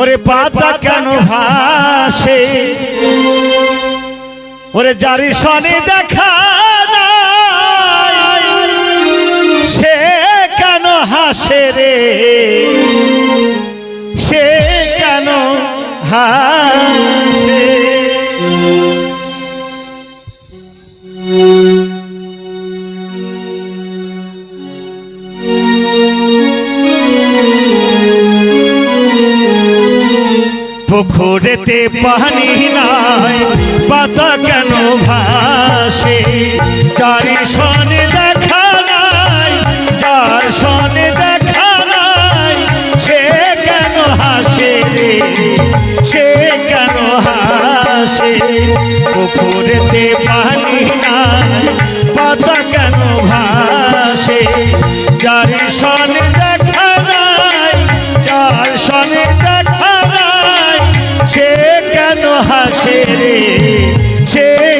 ওরে পাতা কেন ভাসে? ওরে জারি শনি দেখা সে কেন হাসে রে? সে কেন হাসে? পুকুরেতে পানি নাই, পাতা কেন ভাসে? তারি সনে দেখা নাই যার সনে দেখা নাই, সে কেন হাসে? সে কেন হাসে? পুকুরেতে পানি নাই, পাতা কেন ভাসে? যার সনে দেখা নাই যার সনে দেখা সে কেন হাসে রে? সে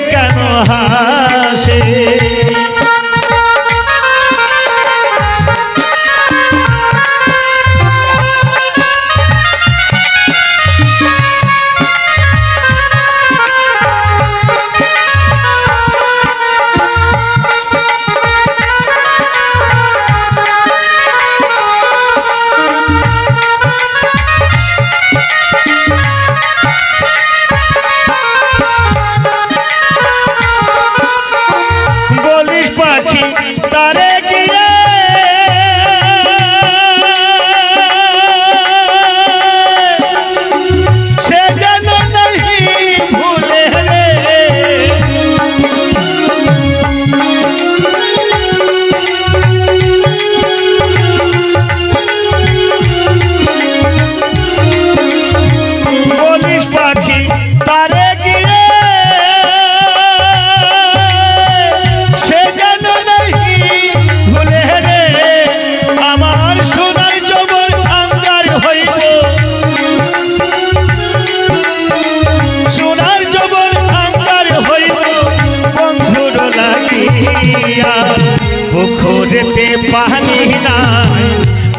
পানি নাই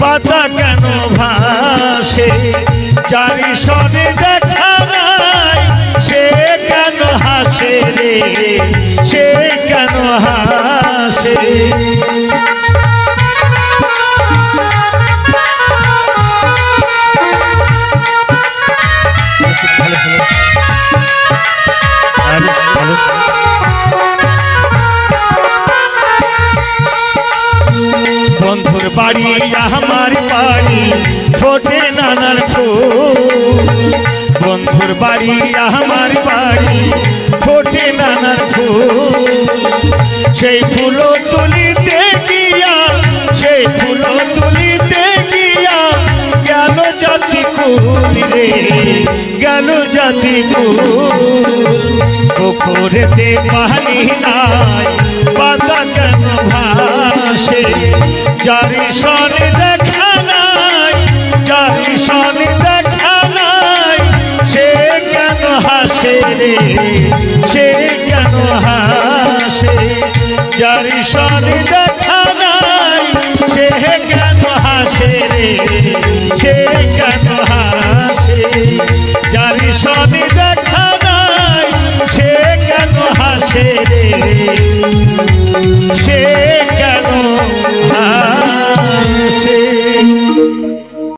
পাতা কেন ভাসে? চারি সবে দেখা নাই সে কেন হাসে রে? বাড়ি, আমার বাড়ি ছোটে নানার ফুল বন্ধুর বাড়ি, আমার বাড়ি ছোটে নানার ফুল সেই ফুলো তুলিতে গিয়া, সেই ফুলো তুলিতে গিয়া, গেল জাতি কুল রে গেল জাতি কুল পুকুরেতে পানি নাই, পাতা কেন ভাসে? যারি সনে দেখা নাই, যারি সনে দেখা নাই, সে কেন হাসে রে সে কেন হাসে যারি সনে দেখা নাই, সে কেন হাসে রে সে কেন হাসে যারি সনে দেখা নাই, সে কেন হাসে রে সে